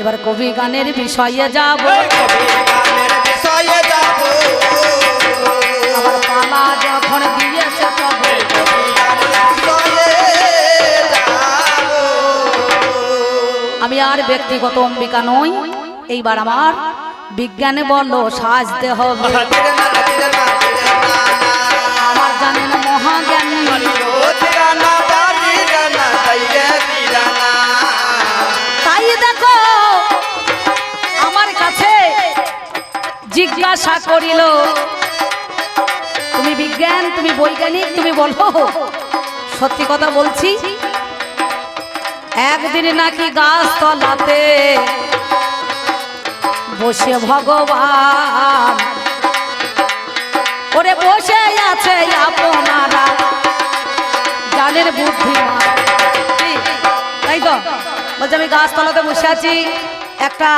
এবার কবি গানের বিষয়ে যাব। বিষয়ে যাব। আবার পালা যখন দিয়েছে তবে। আমি আর ব্যক্তিগত অম্বিকা নই এইবার আমার বিজ্ঞানে বলল সাজতে হবে। ধীরে না ধীরে না জিজ্ঞাসা করিল, তুমি বিজ্ঞান, তুমি বৈজ্ঞানিক, তুমি বলো, সত্যি কথা বলছি? একদিন নাকি গাছ তলাতে বসে ভগবান, ওরে বসে আছে আপনারা, জানের বুদ্ধিমান। কি? তাই তো? বলছে, আমি গাছ গাছতলাতে বসে আছি। একটা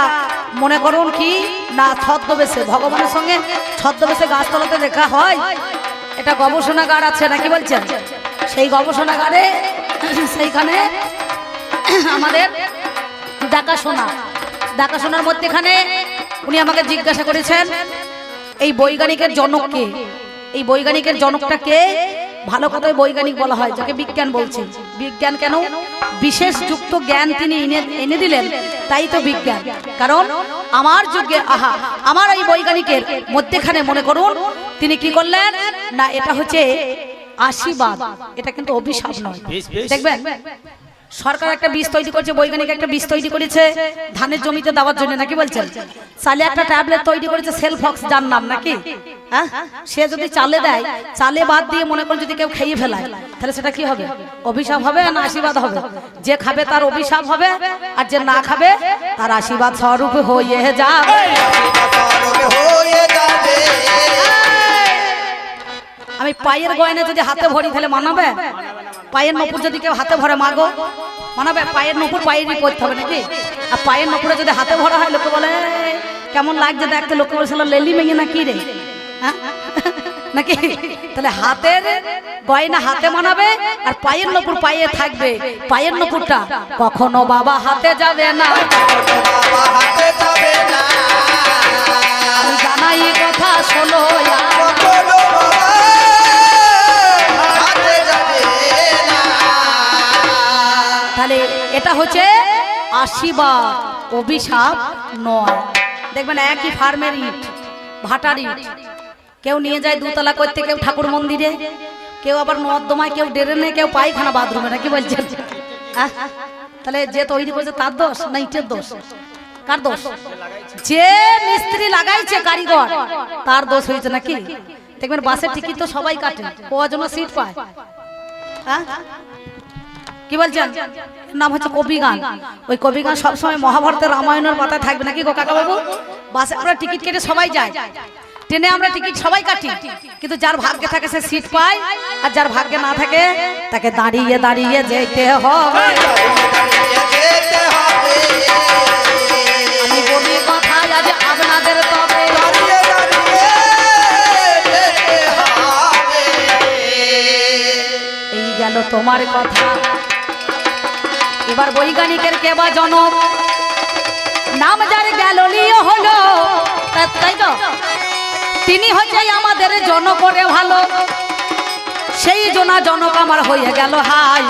মনে করুন কি? না, ছদ্মবেশে, ভগবানের সঙ্গে ছদ্মবেশে গাছতলাতে দেখা হয়, এটা গবেষণাগার আছে নাকি বলছেন? সেই গবেষণাগারে, সেইখানে আমাদের দেখাশোনা, দেখাশোনার মধ্যেখানে উনি আমাকে জিজ্ঞাসা করেছেন, এই বৈজ্ঞানিকের জনককে এই বৈজ্ঞানিকের জনকটা কে? ভালো কথায় বৈজ্ঞানিক বলা হয় যাকে বিজ্ঞান বলছে। বিজ্ঞান কেন? বিশেষ যুক্ত জ্ঞান তিনি এনে এনে দিলেন তাই তো বিজ্ঞান। কারণ আমার যুগে আহা আমার এই বৈজ্ঞানিকের মধ্যেখানে মনে করুন তিনি কি করলেন? না এটা হচ্ছে আশীর্বাদ। এটা কিন্তু অভিশাপ নয়। দেখবেন সরকার একটা বীজ তৈরি করছে বৈজ্ঞানিক একটা বীজ তৈরি করেছে ধানের জমিতে দেওয়ার জন্য নাকি বলছেন? চালে একটা ট্যাবলেট তৈরি করেছে সেলফক্স যার নাম নাকি? হ্যাঁ? সে যদি চালে দেয় চালে বাদ দিয়ে মনে করেন যদি কেউ খেয়ে ফেলায় তাহলে সেটা কি হবে? অভিশাপ হবে না আশীর্বাদ হবে? যে খাবে তার অভিশাপ হবে আর যে না খাবে তার আশীর্বাদ স্বরূপ হয়ে যাবে। সরবে আমি পায়ের গয়না যদি হাতে ভরি তাহলে মানাবে? পায়ের নপুর যদি কেউ হাতে ভরে মাগো মানাবে পায়ের নপুর পায়েরই করতে হবে নাকি? আর পায়ের নপুরে যদি হাতে ভরা হয়, লোকে বলে, কেমন লাগছে দেখতে? লোকে বলছিল লেলি মেঙে না কি রে? হ্যাঁ? নাকি? তাহলে হাতের গয়না হাতে মানাবে আর পায়ের নপুর পায়ে থাকবে। পায়ের নপুরটা কখনো বাবা হাতে যাবে না। জানাই কথা, শোনো তাহলে এটা হচ্ছে আশীর্বাদ, অভিশাপ নয়। দেখবেন একই ফার্মের ইট, ভাটার ইট। কেউ নিয়ে যায় দুতলা করতে, কেউ ঠাকুর মন্দিরে, কেউ আবার নর্দমায় কেউ ডেরেনে কেউ পায়খানা বাথরুমে, নাকি বলছেন? আহ? তাহলে যে তৈরি করেছে তার দোষ না ইটের দোষ? কার দোষ? যে মিস্ত্রি লাগাইছে কারিগর, তার দোষ হয়েছে নাকি? দেখবেন বাসের টিকিট তো সবাই কাটে কজনও সিট পায়? হ্যাঁ কি বলছেন? নাম হচ্ছে কবি গান ওই কবি গান সবসময় মহাভারতের রামায়ণের পাতায় থাকবে নাকি গো কাকা বাবু? বাসে আমরা টিকিট কেটে সবাই যায় ট্রেনে আমরা টিকিট সবাই কাটি। কিন্তু যার ভাগ্যে থাকে সে সিট পায় আর যার ভাগ্যে না থাকে তাকে দাঁড়িয়ে দাঁড়িয়ে যেতে হবে। আমি বলি কথা আজ আপনাদের তবে। এই গেল তোমার কথা। এবার বৈজ্ঞানিকের কে বা জনক? নাম যার গ্যালোলিও হলো তাই তো? তিনি হচ্ছে আমাদের জনকরে ভালো। সেই জনা জনক আমার হয়ে গেল হাই।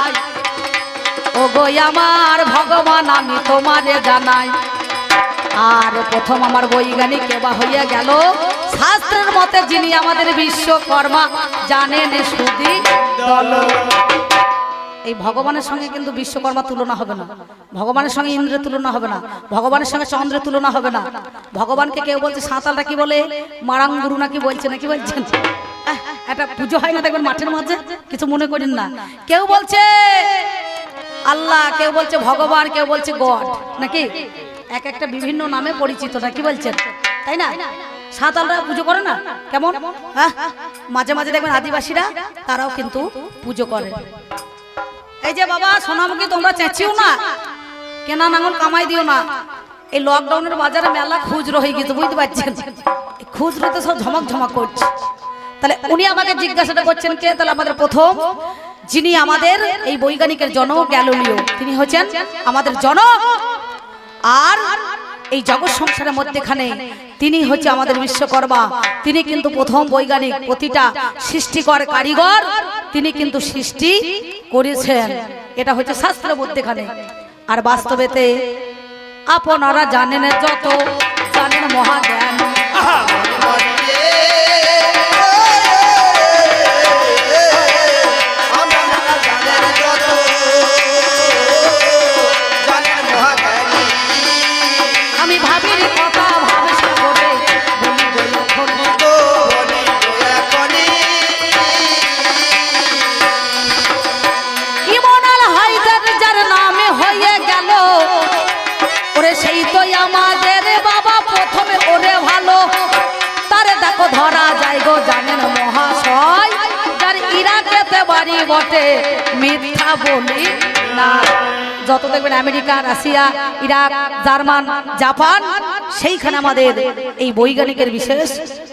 ও গো আমার ভগবান, আমি তোমারে জানাই। আর প্রথম আমার বৈজ্ঞানিক কেবা হইয়া গেল? শাস্ত্রের মতে যিনি আমাদের বিশ্বকর্মা, জানেন সুদি দল। এই ভগবানের সঙ্গে কিন্তু বিশ্বকর্মা তুলনা হবে না। ভগবানের সঙ্গে ইন্দ্রের তুলনা হবে না। ভগবানের সঙ্গে চন্দ্রের তুলনা হবে না। ভগবানকে কেউ বলছে সাঁতালটা কি বলে? মারাং গুরু নাকি বলছে, নাকি বলছেন? একটা পুজো হয় না দেখবেন মাঠের মাঝে কিছু মনে করেন না। কেউ বলছে, আল্লাহ কেউ বলছে, ভগবান কেউ বলছে, গড নাকি? এক একটা বিভিন্ন নামে পরিচিত, নাকি বলছেন? তাই না? সাঁতালরা পুজো করে না? কেমন? মাঝে মাঝে দেখবেন আদিবাসীরা, তারাও কিন্তু পুজো করে। এই যে বাবা, সোনামুখী, তোমরা চেঁচিও না। কেনা নাঙল কামাই দিও না। এই লকডাউনের বাজারে মেলা খুচরো হয়ে গেছে, বুঝতে পারছেন? খুচরোতে সব ঝমক ঝমক করছে। তাহলে উনি আমাকে জিজ্ঞাসাটা করছেন কে? তাহলে আমাদের প্রথম, যিনি আমাদের এই বৈজ্ঞানিকের জনক গ্যালোলিও, তিনি হচ্ছেন আমাদের জনক। আর এই জগৎ সংসারের মধ্যেখানে তিনি হচ্ছে আমাদের বিশ্বকর্মা। তিনি কিন্তু প্রথম বৈজ্ঞানিক প্রতিটা সৃষ্টিকর কারিগর তিনি কিন্তু সৃষ্টি করেছেন। এটা হচ্ছে শাস্ত্রের মধ্যেখানে। আর বাস্তবেতে আপনারা জানেন যত, জানেন মহাজ্ঞান। আমি ভাবির কথা ভাবে সাগরে বলি বলি হয়ে সেই তো আমাদের বাবা প্রথমে ওরে ভালো। তারে দেখো ধরা যায় গো জানেন মহাশয় যার ইরাকেতে বাড়ি বটে মিথ্যা বলি না। যত দেখবেন America, Russia, Iraq, German, Japan, সেইখানে আমাদের এই বৈজ্ঞানিকের বিশেষ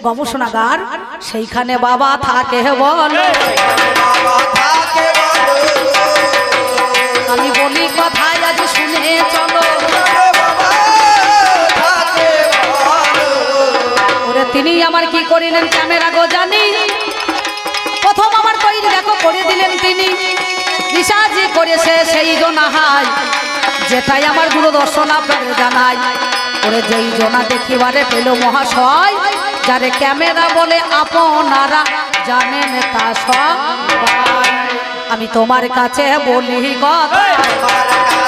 গবেষণাগার, সেইখানে বাবা থাকে বলো। আমি বলি কথায় শুনে চলো। ওরে তিনি আমার কি করিলেন, ক্যামেরা গো জানি। প্রথম আমার তৈরি দেখো, করে দিলেন তিনি। রিসার্জি করেছে সেই জনাহাই। যেটাই আমার দূরদর্শন আপনাদের জানাই। ওরে যেই জনা দেখিবারে পেল মহাশয়, যারে ক্যামেরা বলে আপনারা জানেন তা সব আমি তোমার কাছে বলি কথা।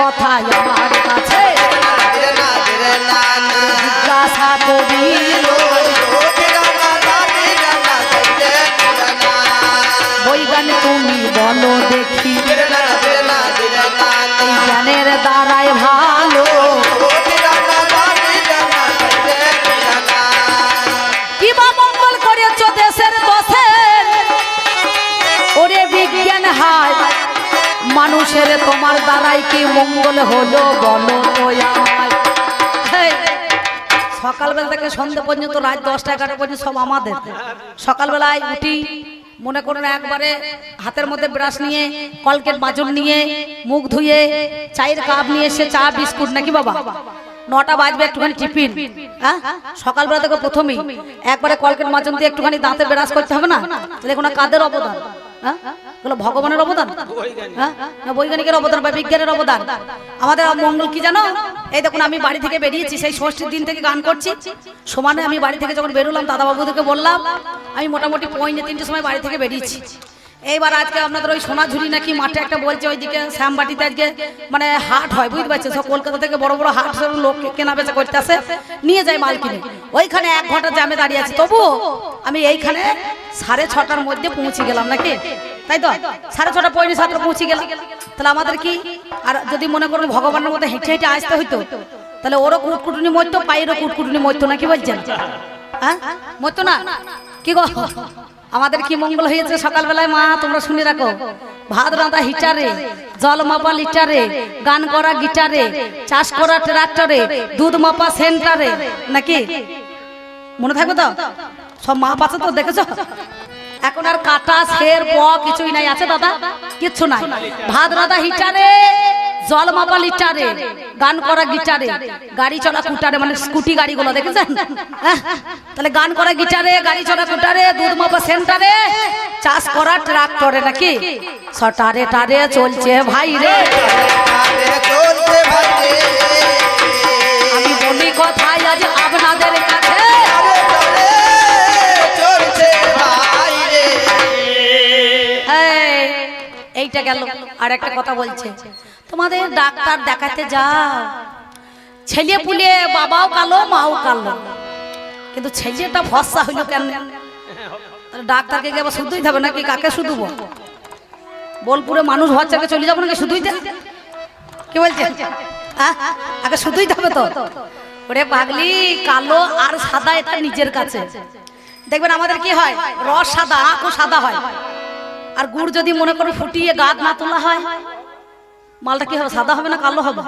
কথায় আমার কাছে। দিরে না দিরে না না জিজ্ঞাসা করিল দিরে না না দিরে না দিরে না বৈজ্ঞানিক তুমি বলো দেখি। জ্ঞানের দ্বারায় ভালো মানুষের তোমার দ্বারাই কি মঙ্গল হলো বলো সকালবেলা থেকে সন্ধ্যে পর্যন্ত, রাত দশটা এগারোটা পর্যন্ত সব আমাদের। সকালবেলায় উঠি, মনে করুন একবারে হাতের মধ্যে ব্রাশ নিয়ে কলকেট মাজুন নিয়ে, মুখ ধুয়ে, চায়ের কাপ নিয়ে এসে চা, বিস্কুট নাকি বাবা? নটা বাজবে, একটুখানি টিফিন। হ্যাঁ? সকালবেলা থেকে প্রথমেই একবারে কলকেট মাজুন দিয়ে একটুখানি দাঁতে ব্রাশ করতে হবে না? কোনো কাদের অবদান। হ্যাঁ? এগুলো ভগবানের অবদান? হ্যাঁ? বৈজ্ঞানিকের অবদান বা বিজ্ঞানের অবদান? আমাদের মঙ্গল কি জানো? এই দেখুন, আমি বাড়ি থেকে বেরিয়েছি, সেই ষষ্ঠীর দিন থেকে গান করছি। সমানে আমি বাড়ি থেকে যখন বেরোলাম, দাদাবাবুদেরকে বললাম, আমি মোটামুটি পৌনে তিনটের সময় বাড়ি থেকে বেরিয়েছি। এইবার আজকে আপনাদের ওই সোনাঝুরি নাকি মাঠে একটা বলছে, ওইদিকে শ্যামবাটিতে আজকে মানে হাট হয়, বুঝতে পারছেন? সব কলকাতা থেকে বড় বড় হাট সব লোক কেনা বেচা করতে আসে, নিয়ে যায় মাল কিনে। ওইখানে এক ঘণ্টা জ্যামে দাঁড়িয়ে আছি। তবুও আমি এইখানে সাড়ে ছটার মধ্যে পৌঁছে গেলাম নাকি? তাই তো? সাড়ে ছটা পৌনে সাতটা পৌঁছে গেলাম। তাহলে আমাদের কি? আর যদি মনে করুন ভগবানের মধ্যে হেঁটে হেঁটে আসতে হইতো তাহলে ওরও কুটকুটুনি মরতো পায়েরও কুটকুটুনি মরতো না কি বলছেন? হ্যাঁ? মরতো না? কি গো? আমাদের কি মঙ্গল হয়েছে সকালবেলায় মা? তোমরা শুনে রাখো। ভাত রাঁধা হিটারে জল মাপা লিটারে গান করা গিটারে চাষ করা ট্রাক্টরে দুধ মাপা সেন্টারে নাকি? মনে থাকবে তো? সব মাপ আছে তো দেখেছ? এখন আর কাটা, শের, ব কিছুই নাই। আছে দাদা? কিচ্ছু নাই। ভাত, রাঁধা, হিটারে, জল মাপা লিটারে, গান করা গিটারে, গাড়ি চলা কুটারে মানে স্কুটি গাড়িগুলো, দেখেছেন? হ্যাঁ? তাহলে গান করা গিটারে, গাড়ি চলা কুটারে, দুধ মাপা সেন্টারে, চাষ করা ট্রাক্টরে নাকি? সটারে টারে চলছে ভাই রে। এইটা গেল আর একটা কথা বলছে, তোমাদের ডাক্তার দেখাতে যাও। ছেলে পুলে বাবাও কালো, মাও কালো। কিন্তু ছেলেটা ভরসা হইল কেন? ডাক্তারকে গিয়ে শুধুই হবে নাকি কাকে শুধুবো? বোলপুরে মানুষ ভরসাকে চলে যাব নাকি শুধুই কি বলছে? আগে শুধুই হবে তো? ওরে পাগলি, কালো আর সাদা এটা নিজের কাছে। দেখবেন আমাদের কি হয়? রস সাদা আঁকও সাদা হয়। আর গুড় যদি মনে করো ফুটিয়ে গাছ না তোলা হয়, মালটা কি হবে, সাদা হবে না কালো হবে?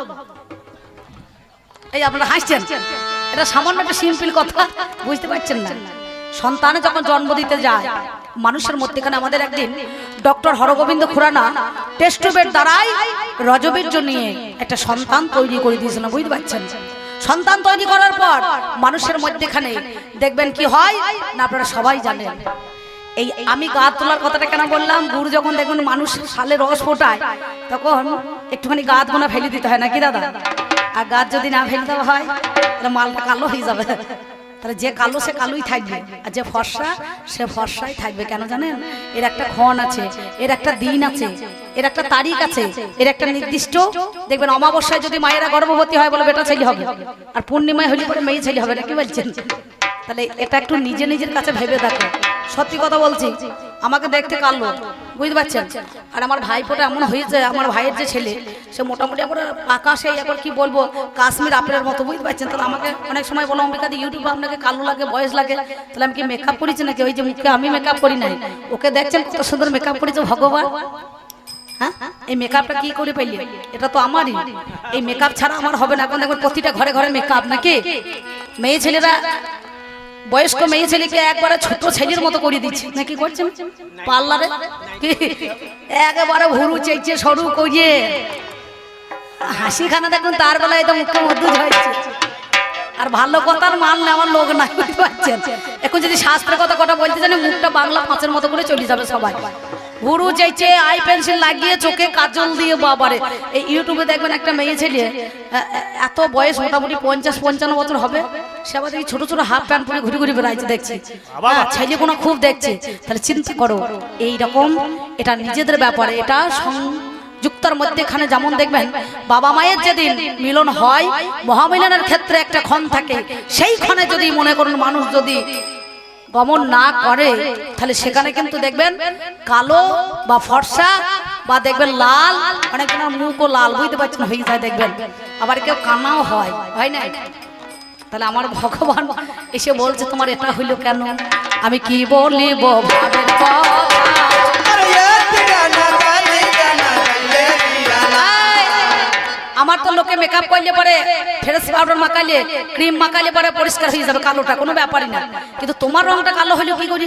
এই আপনারা হাসছেন? এটা সামান্য একটা সিম্পল কথা, বুঝতে পারছেন না। সন্তানে যখন জন্ম দিতে যায়, মানুষের মধ্যেখানে আমাদের একদিন ডক্টর হরগোবিন্দ খুরানা টেস্ট টিউবের দ্বারাই রজবীর্য নিয়ে একটা সন্তান তৈরি করে দিয়েছিল বুঝতে পারছেন? সন্তান তৈরি করার পর মানুষের মধ্যেখানে দেখবেন কি হয়? না, আপনারা সবাই জানেন। এই আমি গা তোলার কথাটা কেন বললাম? গুড় যখন দেখুন মানুষ সালে রস ফোটায়, তখন একটুখানি গাছ গোনা ফেলে দিতে হয়, নাকি দাদা? আর গাছ যদি না ফেলে দেওয়া হয়, তাহলে মালটা কালো হয়ে যাবে। তাহলে যে কালো, সে কালোই থাকবে। আর যে ফর্সা, সে ফর্সাই থাকবে। কেন জানেন? এর একটা ক্ষণ আছে, এর একটা দিন আছে, এর একটা তারিখ আছে, এর একটা নির্দিষ্ট। দেখবেন অমাবস্যায় যদি মায়েরা গর্ভবতী হয় বলে বেটা ছেলে হবে, আর পূর্ণিমায় হলে পরে মেয়ে ছেলে হবে না কি বলছেন? তাহলে এটা একটু নিজে নিজের কাছে ভেবে দেখো। সত্যি কথা বলছি, আমাকে দেখতে কালো বুঝতে পারছেন? আর আমার ভাইপোটা এমন হয়েছে, আমার ভাইয়ের যে ছেলে, সে মোটামুটি একবার সেই একবার কি বলব, কাশ্মীর আপেলের মতো, বুঝতে পারছেন? তাহলে আমাকে অনেক সময় বলো, অম্বিকা দি, ইউটিউবে আপনাকে কালো লাগে, বয়স লাগে? তাহলে আমি কি মেকআপ করেছি নাকি? ওই যে মুখে আমি মেকআপ করি নাই। ওকে দেখছেন কত সুন্দর মেকআপ করেছে ভগবান? হ্যাঁ? এই মেকআপটা কি করে পেলি এটা তো আমারই। এই মেকআপ ছাড়া আমার হবে না। এখন দেখবেন প্রতিটা ঘরে ঘরে মেকআপ নাকি? মেয়ে ছেলেরা বয়স্ক মেয়ে ছেলেকে একবারে ছোট ছেলের মতো করে দিচ্ছে। নাকি করছেন? পার্লারে। একবারে ভুরু চেয়েছে সরু করিয়ে হাসি খানা দেখুন তার বেলায় তো মুখে মধ্যে হয়েছে আর ভালো কথার মান নেওয়ার লোক নাই বুঝতে পারছেন? এখন যদি শাস্ত্রের কথা কথা বলতে জানে মুখটা বাংলা পাঁচের মতো করে চলে যাবে সবাই। ভুরু চাইছে আই পেন্সিল লাগিয়ে চোখে কাজল দিয়ে বাবারে। এই ইউটিউবে দেখবেন একটা মেয়ে ছেলে এত বয়স মোটামুটি পঞ্চাশ পঞ্চান্ন বছর হবে সে আবার দেখি ছোট ছোট হাফ প্যান্ট পরে ঘুরে ঘুরে বেড়াইছে দেখছি। হ্যাঁ, ছেলে কোনো খুব দেখছে। তাহলে চিন্তা করো এই রকম এটা নিজেদের ব্যাপারে এটা যুক্তার মধ্যেখানে যেমন দেখবেন বাবা মায়ের যেদিন মিলন হয় মহামিলনের ক্ষেত্রে একটা ক্ষণ থাকে সেই ক্ষণে যদি মনে করুন মানুষ যদি গমন না করে, তাহলে সেখানে কিন্তু দেখবেন কালো বা ফর্সা বা দেখবেন লাল, অনেক মুখও লাল, বুঝতে পারছেন, হয়ে যায় দেখবেন। আবার কেউ কানাও হয় হয় না তাহলে আমার ভগবান এসে বলছে, তোমার এটা হইল কেন? আমি কি বলিব কথা? আমার তো লোকে মেকআপ করলে পরে ফ্রেশ পাউডার মাখালে ক্রিম মাখালে পরে পরিষ্কার হয়ে যাবে কালোটা কোনো ব্যাপারই না। কিন্তু তোমার রংটা কালো হলো কি করি?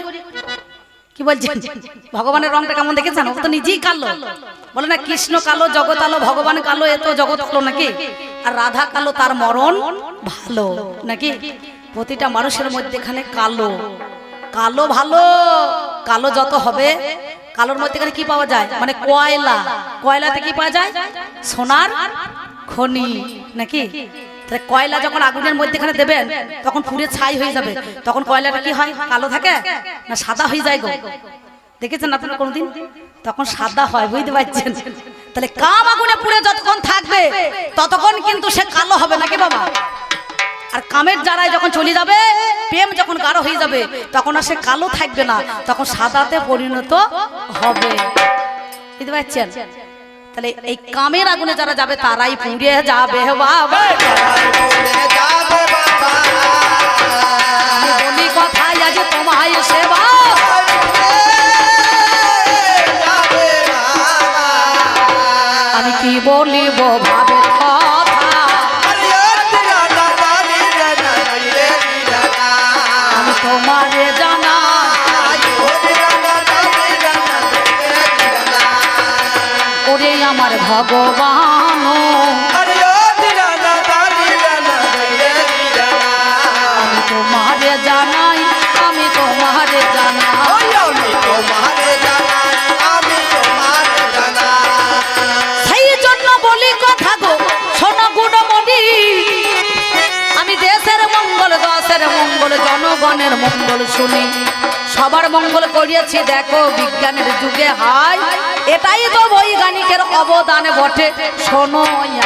কি বলছেন ভগবানের রংটা কেমন দেখেছেন? ও তো নিজেই কালো। বলে না কৃষ্ণ কালো জগৎ আলো ভগবান কালো এত জগৎ আলো নাকি? আর রাধা কালো তার মরণ ভালো নাকি? প্রতিটা মানুষের মধ্যে এখানে কালো। কালো ভালো কালো যত হবে কালোর মধ্যেখানে কি পাওয়া যায়? মানে কয়লা। কয়লাতে কি পাওয়া যায়? সোনার খনি, নাকি? তাহলে কয়লা যখন আগুনের মধ্যেখানে দেবেন, তখন পুড়ে ছাই হয়ে যাবে। তখন কয়লাটা কি হয়? কালো থাকে? না সাদা হয়ে যায় গো? দেখেছেন আপনারা কোনোদিন? তখন সাদা হয়, বুঝতে পারছেন? তাহলে কাম আগুনে পুড়ে যতক্ষণ থাকবে, ততক্ষণ কিন্তু সে কালো হবে, নাকি বাবা? আর কামের জারায় যখন চলে যাবে, প্রেম যখন গাঢ় হয়ে যাবে, তখন আর সে কালো থাকবে না, তখন সাদাতে পরিণত হবে। বুঝতে পারছেন? তাহলে এই কামের আগুনে যারা যাবে তারাই পুড়ে যাবে বাবা। আমি কি বলিব ভগবান। তোমারে জানাই আমি তোমারে জানাই। আমি তোমারে আমি তোমারে জানাই। সেই জন্য বলি কথা গো শোনো গুণমণি। আমি দেশের মঙ্গল দশের মঙ্গল জনগণের মঙ্গল শুনি। সবার মঙ্গল করিয়েছি, দেখো বিজ্ঞানের যুগে হাই এটাই তো বৈজ্ঞানিকের অবদান বটে। শোনো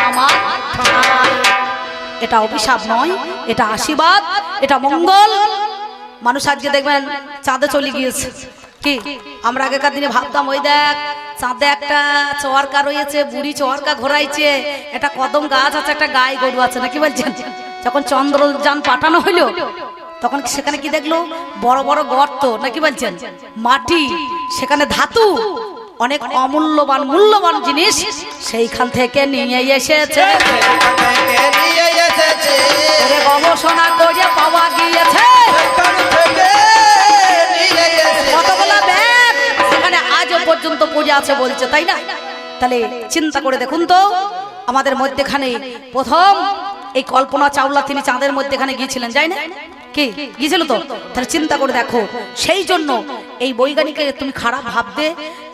আমার এটা অভিশাপ নয়, এটা আশীর্বাদ, এটা মঙ্গল। মানুষ আজকে দেখবেন চাঁদে চলে গিয়েছে। কি? আমরা আগেকার দিনে ভাবতাম, ওই দেখ, চাঁদে একটা চোয়ারকা রয়েছে, বুড়ি চোয়ারকা ঘোরাইছে, একটা কদম গাছ আছে, একটা গায়ে গরু আছে, নাকি বলছেন? যখন চন্দ্রযান পাঠানো হইল তখন সেখানে কি দেখল? বড় বড় গর্ত, নাকি বলছেন? মাটি, সেখানে ধাতু। অনেক অমূল্যবান, মূল্যবান জিনিস সেইখান থেকে নিয়ে এসেছে। গবেষণা করে পাওয়া গিয়েছে। সেখানে আজও পর্যন্ত পড়ে আছে বলছে, তাই না? তাহলে চিন্তা করে দেখুন তো, আমাদের মধ্যেখানে প্রথম এই কল্পনা চাওলা তিনি চাঁদের মধ্যেখানে গিয়েছিলেন, যাই না? কি? গিয়েছিল তো? তাহলে চিন্তা করে দেখো। সেই জন্য এই বৈজ্ঞানিকে তুমি খারাপ ভাবতে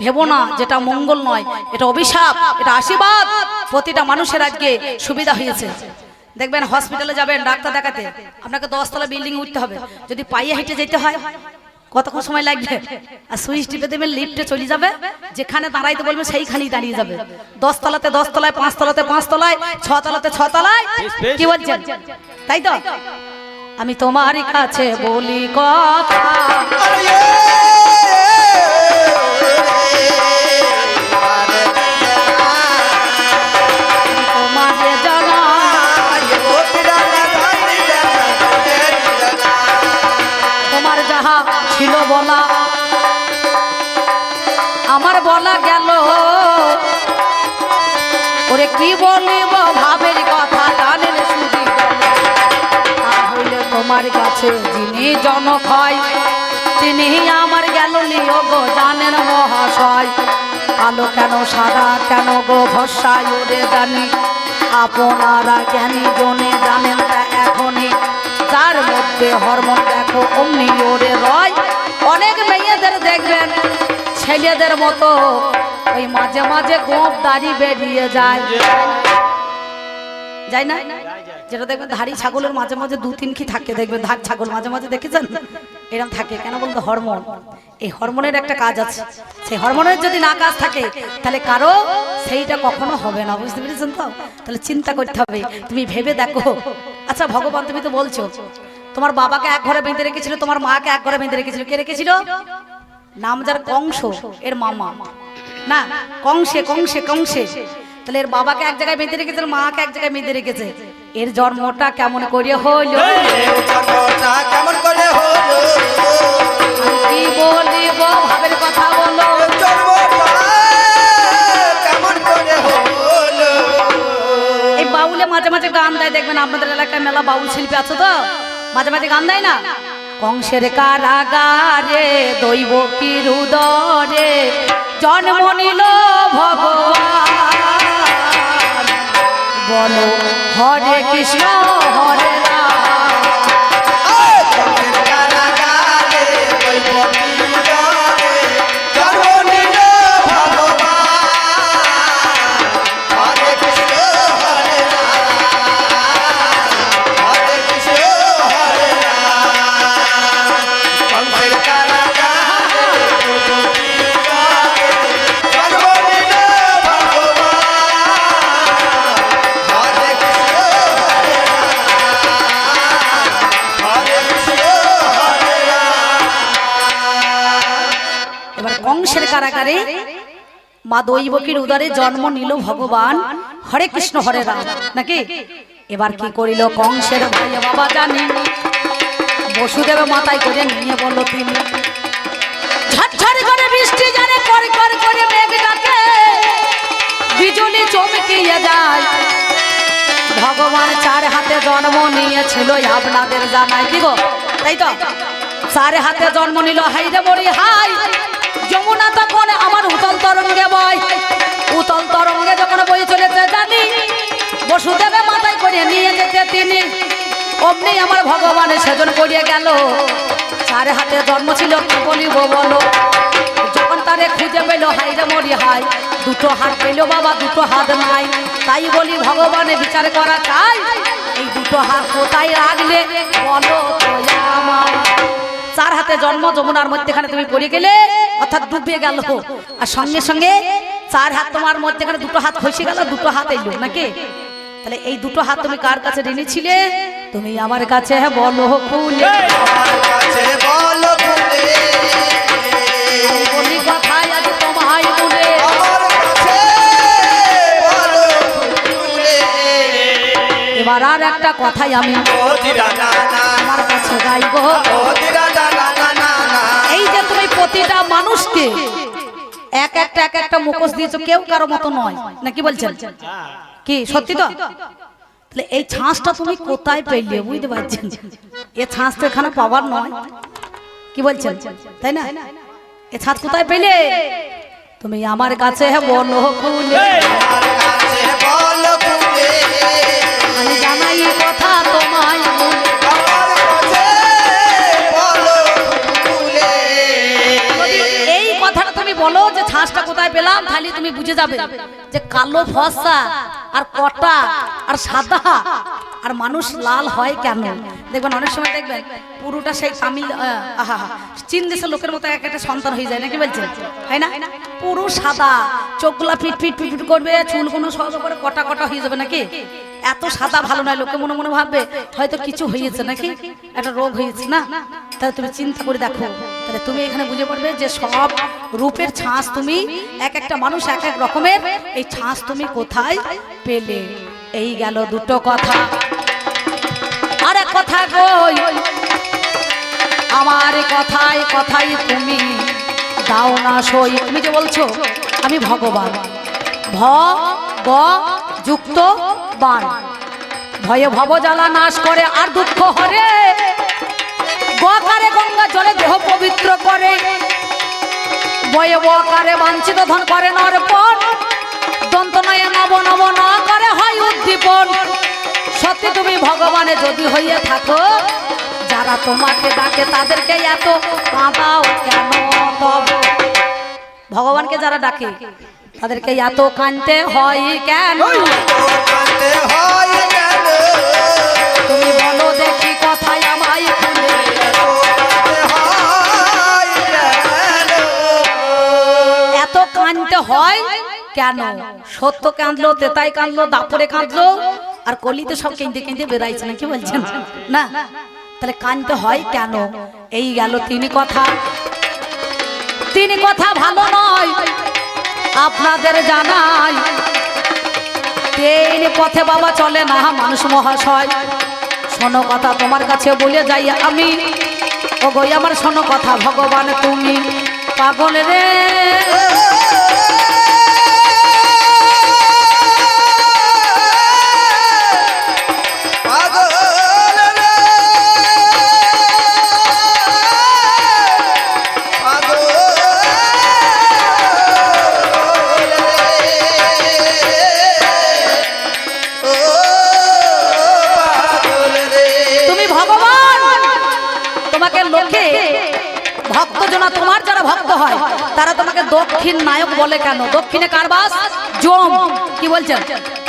ভেবো না যেটা মঙ্গল নয় এটা অভিশাপ এটা আশীর্বাদ। প্রতিটা মানুষের আজকে সুবিধা হয়েছে। দেখবেন হসপিটালে যাবেন ডাক্তার দেখাতে আপনাকে দশতলা বিল্ডিং উঠতে হবে। যদি পাইয়ে হেঁটে যেতে হয় কতক্ষণ সময় লাগবে? আর সুইচ টিপে দেবেন লিফটে চলে যাবে যেখানে দাঁড়াইতে বলবে সেইখানেই দাঁড়িয়ে যাবে। দশ তলাতে দশ তলায় পাঁচ তলাতে পাঁচ তলায় ছ তলাতে ছ তলায় কি বলছেন তাই তো আমি তোমারই কাছে বলি কথা। ছিল বলা, আমার বলা গেল। ওরে কি বলিব ভাবের কথা? তোমার কাছে যিনি জনক হয়, তিনি আমার গেল গো জানেন মহাশয়। আলো কেন, সাদা কেন গো ভরসায় ওরে জানি। আপনারা জ্ঞানী জনে জানেন তা এখনই। তার মধ্যে হরমোন দেখো, অমনি ওরে রয়। অনেক মেয়েদের দেখবেন, ছেলেদের মতো ওই মাঝে মাঝে গোপ দাড়ি বেরিয়ে যায়। যায় না? যেটা দেখবেন ধাড়ি ছাগলের মাঝে মাঝে দু, তিন কি থাকে, দেখবেন ধার ছাগল মাঝে মাঝে দেখেছেন? এরকম থাকে, কেন বলতো হরমোন? এই হরমোনের একটা কাজ আছে। সেই হরমোনের যদি না কাজ থাকে, তাহলে কারও সেইটা কখনো হবে না, বুঝতে পেরেছেন তো? তাহলে চিন্তা করতে হবে, তুমি ভেবে দেখো। আচ্ছা ভগবান, তুমি তো বলছো, তোমার বাবাকে এক ঘরে বেঁধে রেখেছিল, তোমার মাকে এক ঘরে বেঁধে রেখেছিল, কে রেখেছিল? নাম যার কংস, এর মামা। না, কংসে কংসে কংসে। তাহলে এর বাবাকে এক জায়গায় বেঁধে রেখেছে আর মাকে এক জায়গায় বেঁধে রেখেছে। এর জন্মটা কেমন করে হইল কেমন করে হলো? কি বলিব ভাবের কথা বলো। জন্মটা কেমন করে হলো? এই বাউলে মাঝে মাঝে গান দেয় দেখবেন আপনাদের এলাকায় মেলা বাউল শিল্পী আছে তো? মাঝে মাঝে গান দেয় না? কংসের কারাগারে দৈব কি রুদরে জন্ম নিল ভগবান। বলো হরে কৃষ্ণ হরে রাম কারাগারে মা দৈবকীর উদারে জন্ম নিল ভগবান। হরে কৃষ্ণ, হরে রাম। নাকি? এবার কি করিল কংসের বাবা জানি বসুদেব মাথায় করে নিয়ে বলল তিনি। ঝরঝর করে বৃষ্টি জানে কর মেঘ ডাকে। বিজলি চমকিয়ে যায়। ভগবান চার হাতে জন্ম নিয়েছিল আপনাদের জানাই। কি গো? তাই তো? চার হাতে জন্ম নিল। হাই রে হাই যমুনা তখন আমার উতল তরঙ্গে বয়। উতল তরঙ্গে যখন বই চলেছে জানি, বসুদেবে মাথায় করে নিয়ে যেতে তিনি। অমনি আমার ভগবানের সেজন করিয়ে গেল। চার হাতে জন্ম ছিল কি বলিব বলো যখন তারে খুঁজে পেল হাই রে মরি হাই দুটো হাত পেল বাবা, দুটো হাত নাই। তাই বলি, ভগবানে, বিচার করা চাই। এই দুটো হাত কোথায় রাখলে? বলো তো আমার। হাতে জন্ম যমুনার মধ্যেখানে তুমি পড়ে গেলে অর্থাৎ ডুবে গেল। আর সঙ্গে সঙ্গে চার হাত তোমার মধ্যেখানে দুটো হাত খসে গেল দুটো হাত এলো নাকি? তাহলে এই দুটো হাত তুমি কার কাছে ঋণী তুমি আমার কাছে বলো খুলে বলো কথায় আজ তোমায় এবার আর একটা কথাই আমি আমার কাছে গাইবো। প্রতিটা মানুষকে এক একটা এক একটা মুখোশ দিয়েছ, কেউ কারও মতো নয়। নাকি বলছেন? কি, সত্যি তো? তাহলে এই ছাঁচটা তুমি কোথায় পেলে? বুঝতে পারছেন? এ ছাঁচ তো এখানে পাওয়ার নয়। কি বলছেন? তাই না? এ ছাঁচ কোথায় পেলে? তুমি আমার কাছে কাছে বল তাহলে তুমি বুঝে যাবে যে কালো ফসা আর কটা আর সাদা আর মানুষ লাল হয় কেন? দেখবেন অনেক সময় দেখবেন পুরোটা সেই তামিল আহ, চীন দেশের লোকের মতো এক একটা সন্তান হয়ে যায় নাকি বলছেন? তাই না? পুরো সাদা চোখগুলা ফিট ফিট ফিট পিট করবে কোনো সহজ করে কটা কটা হয়ে যাবে নাকি? এত সাদা ভালো নয় লোকে মনে মনে ভাববে হয়তো কিছু হয়েছে নাকি? একটা রোগ হয়েছে না? তাহলে তুমি চিন্তা করে দেখো। তাহলে তুমি এখানে বুঝে পারবে যে সব রূপের ছাঁচ তুমি এক একটা মানুষ এক এক রকমের। এই ছাঁচ তুমি কোথায় পেলে? এই গেল দুটো কথা। আর এক কথা কই? আমার কথায় কথাই তুমি দাও না সই। তুমি যে বলছো, আমি ভগবান। ভ, গ, যুক্ত, বান। ভয়ে ভব জ্বালা নাশ করে আর দুঃখ হরে। গকারে গঙ্গা জলে দেহ পবিত্র করে। বয়ে বকারে বাঞ্ছিত ধন করে নরপণ। দন্তনয়ে নব নব ন করে হয় উদ্দীপন। সত্যি তুমি ভগবানে যদি হইয়া থাকো যারা তোমাকে ডাকে তাদেরকে এত কাঁদাও কেন তব? ভগবানকে যারা ডাকে তাদেরকে এত কানতে হয় হয় কেন? তুমি কানতে হয়? কেন? সত্য কাঁদলো, তেতাই কাঁদলো, দাপরে কাঁদলো, আর কলিতে সব কেঁদে কেঁদে বেড়াইছে না কি বলছেন? না। তাহলে কানতে হয় কেন? এই গেল তিনি কথা। তিনি কথা ভালো নয়, আপনাদের জানাই। তিন পথে বাবা চলে না, মানুষ মহাশয়। শোনো কথা তোমার কাছে বলে যাই আমি। ও গই আমার শোনো কথা, ভগবান তুমি। পাগল রে। Yeah! দক্ষিণ নায়ক বলে কেন? দক্ষিণে কার বাস? জম। কি বলছেন?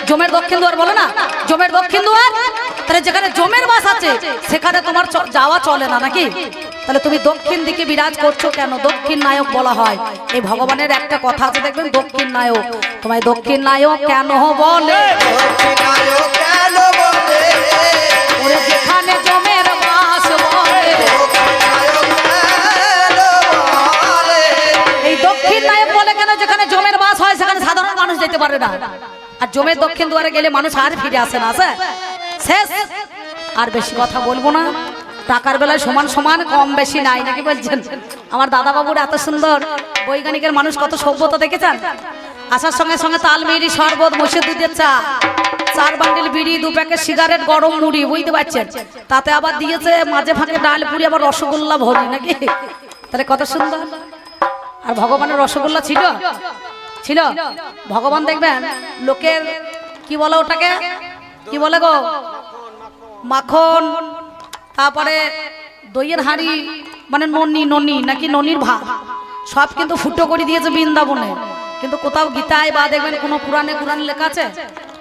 জমের দক্ষিণ দুয়ার বলে না? জমের দক্ষিণ দুয়ার? তাহলে যেখানে জমের বাস আছে সেখানে তোমার যাওয়া চলে না নাকি? তাহলে তুমি দক্ষিণ দিকে বিরাজ করছ কেন? দক্ষিণ নায়ক বলা হয়। এই ভগবানের একটা কথা আছে দেখবেন? দক্ষিণ নায়ক। তোমায় দক্ষিণ নায়ক কেন বলে? যেখানে জমের যেতে পারে না। আর জমের দক্ষিণ দুয়ারে গেলে মানুষ আর ফিরে আসে না শেষ। আর বেশি কথা বলব না। টাকার বেলায় সমান সমান কম বেশি নাই নাকি বলছেন? আমার দাদা বাবুর এত সুন্দর। বৈজ্ঞানিকের মানুষ কত সভ্যতা দেখেছেন? আসার সঙ্গে সঙ্গে তাল মিড়ি শরবত মসে দুধের চা চার বান্ডিল বিড়ি দু প্যাকেট সিগারেট গরম মুড়ি বুঝতে পারছেন? তাতে আবার দিয়েছে মাঝে ফাঁকে ডাল পুরি আবার রসগোল্লা ভরি নাকি? তাহলে কত সুন্দর। আর ভগবানের রসগোল্লা ছিল? ছিল? ভগবান দেখবেন, লোকের কি বলে ওটাকে? কি বলে গো? মাখন, তারপরে দইয়ের হাঁড়ি মানে ননি ননি নাকি ননির ভাত, সব কিন্তু ফুটো করে দিয়েছে বৃন্দাবনে। কিন্তু কোথাও গীতায় বা দেখবেন কোনো পুরাণে পুরাণ লেখা আছে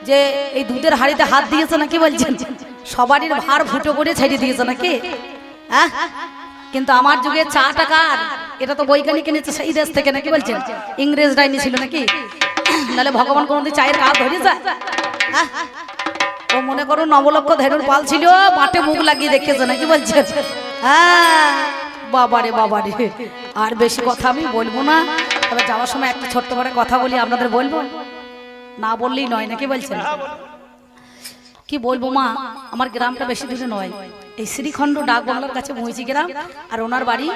যে এই দুধের হাঁড়িতে হাত দিয়েছে নাকি বলছেন? সবারই ভার ফুটো করে ছেড়ে দিয়েছে নাকি? হ্যাঁ? কিন্তু আমার যুগে চা টাকার এটা তো বৈজ্ঞানিক এনেছে, সেই দেশ থেকে নাকি বলছেন? ইংরেজরাই নিয়েছিল নাকি? নাহলে ভগবান কোনোদিন চায়ের কাজ ধরে যায় হ্যাঁ? ও মনে করো নবলক্ষ ধেনুর পাল ছিল, মাঠে মুখ লাগিয়ে দেখেছে নাকি বলছে হ্যাঁ? বাবারে বাবারে। আর বেশি কথা আমি বলব না। তবে যাওয়ার সময় একটা ছোট্ট করে কথা বলি, আপনাদের বলব? না বললেই নয় নাকি বলছেন? কি বলব মা? আমার গ্রামটা বেশি দূরে নয়। এই শ্রীখণ্ড ডাক বাংলার কাছে মহিষি গ্রাম আর ওনার বাড়ি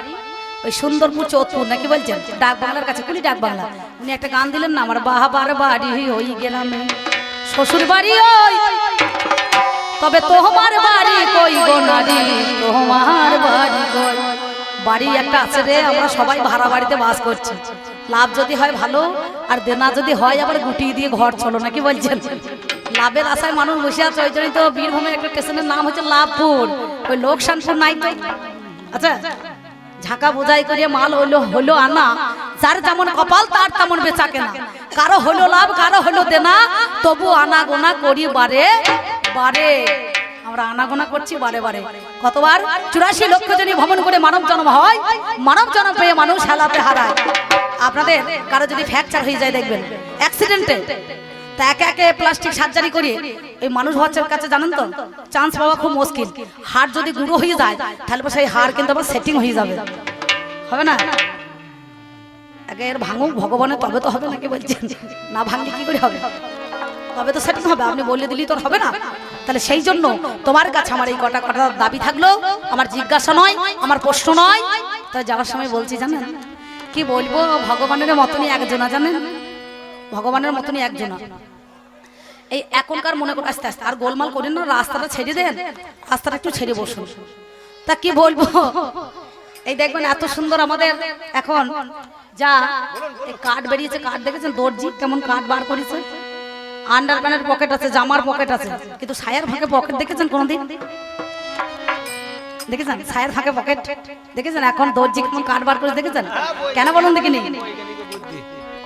ওই সুন্দরপুর চৌধপুর নাকি বলছেন? ডাক বাংলার কাছে, কুলি ডাক বাংলা। উনি একটা গান দিলেন না, আমার বাহাবার বাড়ি হই গেলাম শ্বশুর বাড়ি ওই, তবে তোমার বাড়ি কই গো নারী? তোমার বাড়ি কই? বাড়ি একটা আছে রে, আমরা সবাই ভাড়া বাড়িতে বাস করছি। লাভ যদি হয় ভালো, আর দেনা যদি হয়, আবার গুটিয়ে দিয়ে ঘর চলো, নাকি বলছেন? লাভের আশায় মানুষ বসে আছে, ওই জন্যই তো বীরভূমের একটা স্টেশনের নাম হচ্ছে লাভপুর। ওই লোকসানপুর নাই তো? আচ্ছা ঝাঁকা বোঝাই করে মাল হলো হলো আনা। যার যেমন কপাল, তার তেমন বেচা কেনা। কারও হলো লাভ, কারও হলো দেনা, তবু আনা গোনা করি বারে বারে। আমরা আনাগোনা করছি বারে বারে। কতবার? চুরাশি লক্ষ জনই ভ্রমণ করে মানব জন্ম হয়, মানব জন্ম পেয়ে মানুষ হেলাপে হারায়। আপনাদের কারও যদি ফ্র্যাকচার হয়ে যায়, দেখবেন। অ্যাক্সিডেন্টে তা একে একে প্লাস্টিক সার্জারি করিয়ে এই মানুষ বাচ্চার কাছে জানেন তো? চান্স পাওয়া খুব মুশকিল। হাড় যদি গুঁড়ো হয়ে যায়, তাহলে সেই হাড় কিন্তু আবার সেটিং হয়ে যাবে। হবে না? আগে এর ভাঙুক ভগবানের, তবে তো হবে নাকি বলছেন? না ভাঙলে কি করে হবে? তবে তো সেটিং হবে, আপনি বলে দিলেই তো আর হবে না। তাহলে সেই জন্য তোমার কাছে আমার এই কটা কটা দাবি থাকল। আমার জিজ্ঞাসা নয়, আমার প্রশ্ন নয়। তাই যাওয়ার সময় বলছি, জানেন? কি বলব? ভগবানের মতনই একজনা, জানেন? ভগবানের মতনই একজন। এই এখনকার মনে করে আস্তে আস্তে, আর গোলমাল করেন না, রাস্তাটা ছেড়ে দেন, রাস্তাটা একটু ছেড়ে বসুন। তা কি বলব? এই দেখবেন এত সুন্দর আমাদের এখন, যা কার্ড বেরিয়েছে কার্ড দেখেছেন? দর্জি কেমন কার্ড বার করেছে। আন্ডার প্যান্টের পকেট আছে, জামার পকেট আছে। কিন্তু সায়ার ফাঁকে পকেট দেখেছেন কোনোদিন? দেখেছেন? সায়ের ফাঁকে পকেট দেখেছেন? এখন দর্জি কেমন কাঠ বার করে দেখেছেন? কেন বলুন দেখিনি?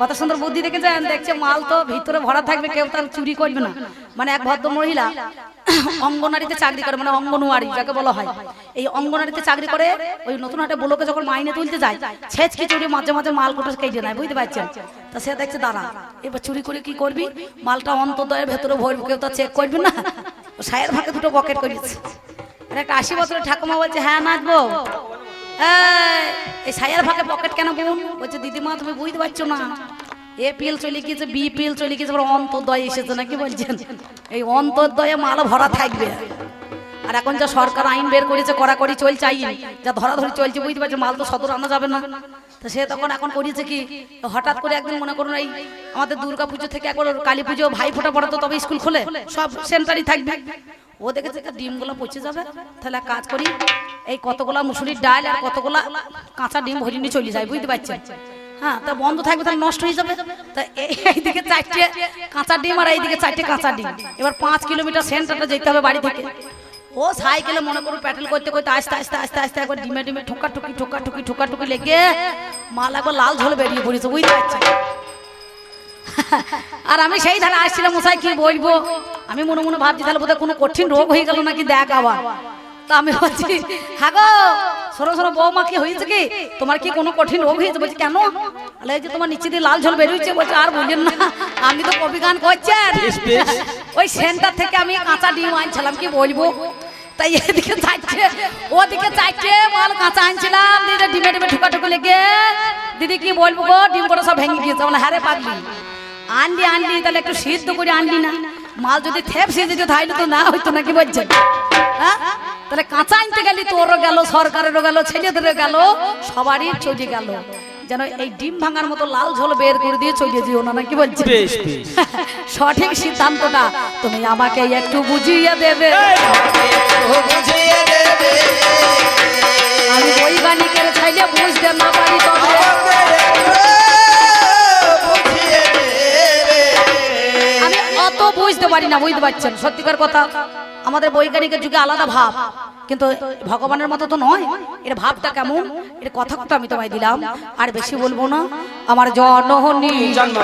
কত সুন্দর বুদ্ধি দেখেছেন? দেখছে মাল তো ভিতরে ভরা থাকবে, কেউ তার চুরি করবে না। মানে এক ভদ্র মহিলা অঙ্গনারীতে চাকরি করে মানে অঙ্গনওয়াড়ি যাকে বলা হয়। এই অঙ্গনারীতে চাকরি করে, ওই নতুন হাটে বলোকে যখন মাইনে তুলতে যায়, ছেচ চুরি মাঝে মাঝে মাল কোটা কেটে নেয়, বুঝতে পারছেন? তা সে দেখছে, দাঁড়া, এবার চুরি করে কি করবি? মালটা অন্তদয়ের ভেতরে ভরবি, কেউ তো চেক করবি না? সায়ের ফাঁকে দুটো পকেট করেছে একটা আশি বছরের ঠাকুমা বলছে হ্যাঁ নাচবো। এই, সায়ার ফাঁকে পকেট কেন বোন বলছে দিদিমা তুমি বুঝতে পারছ না। এ পিএল চলে গিয়েছে বি পিএল চলে গিয়েছে অন্তর্দয় এসেছে নাকি বলছেন? এই অন্তর্দয়ে মাল ভরা থাকবে। আর এখন যা সরকার আইন বের করেছে কড়াকড়ি চলছে আইন। যা ধরাধরি চলছে বুঝতে পারছ মাল তো সদর আনা যাবে না। তো সে তখন এখন করিয়েছে কি? হঠাৎ করে একদিন মনে করুন এই আমাদের দুর্গা পুজো থেকে একবার কালী পুজো ভাই ফোটা পড়াতো তবে স্কুল খোলে? সব সেন্টারই থাকবে। ও দেখেছে যে ডিমগুলো পচে যাবে, তাহলে কাজ করি, এই কতগুলা মুসুরির ডাল আর কতগুলা কাঁচা ডিম ভরি চলে যায় বুঝতে পারছেন? হ্যাঁ তা বন্ধ থাকবে তাহলে নষ্ট হয়ে যাবে। তা এই- এইদিকে চারটে কাঁচা ডিম আর এইদিকে চারটে কাঁচা ডিম। এবার পাঁচ কিলোমিটার সেন্টারটা যেতে হবে বাড়ি থেকে। ও সাইকেলে মনে করো প্যাটেল করতে করতে আস্তে আস্তে আস্তে আস্তে একবার ডিমে ডিমে ঠোকা টুকি ঠোকা টুকি ঠোকা টুকি লেগে মাল একবার লাল ঝোল বেরিয়ে পড়েছে, বুঝতে পারছেন? আর আমি সেই ধারে আসছিলাম মশাই কি বলব? আমি মনে মনে ভাবছি তাহলে বোধহয় কোনো কঠিন রোগ হয়ে গেল নাকি? দেখ আবার। তা আমি বলছি হ্যাঁ গো সরো সরো বৌমা কি হয়েছে কি? তোমার কি কোনো কঠিন রোগ হয়েছে? বলছি কেন? এই যে তোমার নিচে দিয়ে লাল ঝোল বেরিয়েছে বলছে আর বললেন না আপনি তো কবি গান করছেন। ওই সেন্টার থেকে আমি কাঁচা ডিম আনছিলাম কি বলব? তাই এদিকে চাইছে ওদিকে চাইছে মাল কাঁচা আনছিলাম দিদি ডিমে ডিমে ঠুকা ঠুকু লেগে দিদি কি বলব গো ডিম করে সব ভেঙে গিয়েছে বলে হ্যাঁ রে পাগলি। আনলি আনলি তাহলে একটু সিদ্ধ করে আনলি না। মাল যদি থেপ সিদ্ধ তাহলে তো না হইতো নাকি বলছেন হ্যাঁ? তাহলে কাঁচা আনতে গেলি তোরও গেল সরকারেরও গেল ছেলেদেরও গেল সবারই চলে গেল। যেন এই ডিম ভাঙার মতো লাল ঝোল বের করে দিয়ে চলে যেও না নাকি বলছেন বেশ বেশ। সঠিক সিদ্ধান্তটা তুমি আমাকে একটু বুঝিয়ে দেবে। ও বুঝিয়ে দেবে। আমি বৈজ্ঞানিকের চাইলে বুঝতে না পারি তবে। বুঝতে পারি না, বুঝতে পারছেন। সত্যিকার কথা, আমাদের বৈজ্ঞানিকের যুগে আলাদা ভাব। কিন্তু ভগবানের মতো তো নয়। এর ভাবটা কেমন? এর কথা কথা আমি তোমায় দিলাম। আর বেশি বলব না। আমার জনহনী জন্ম।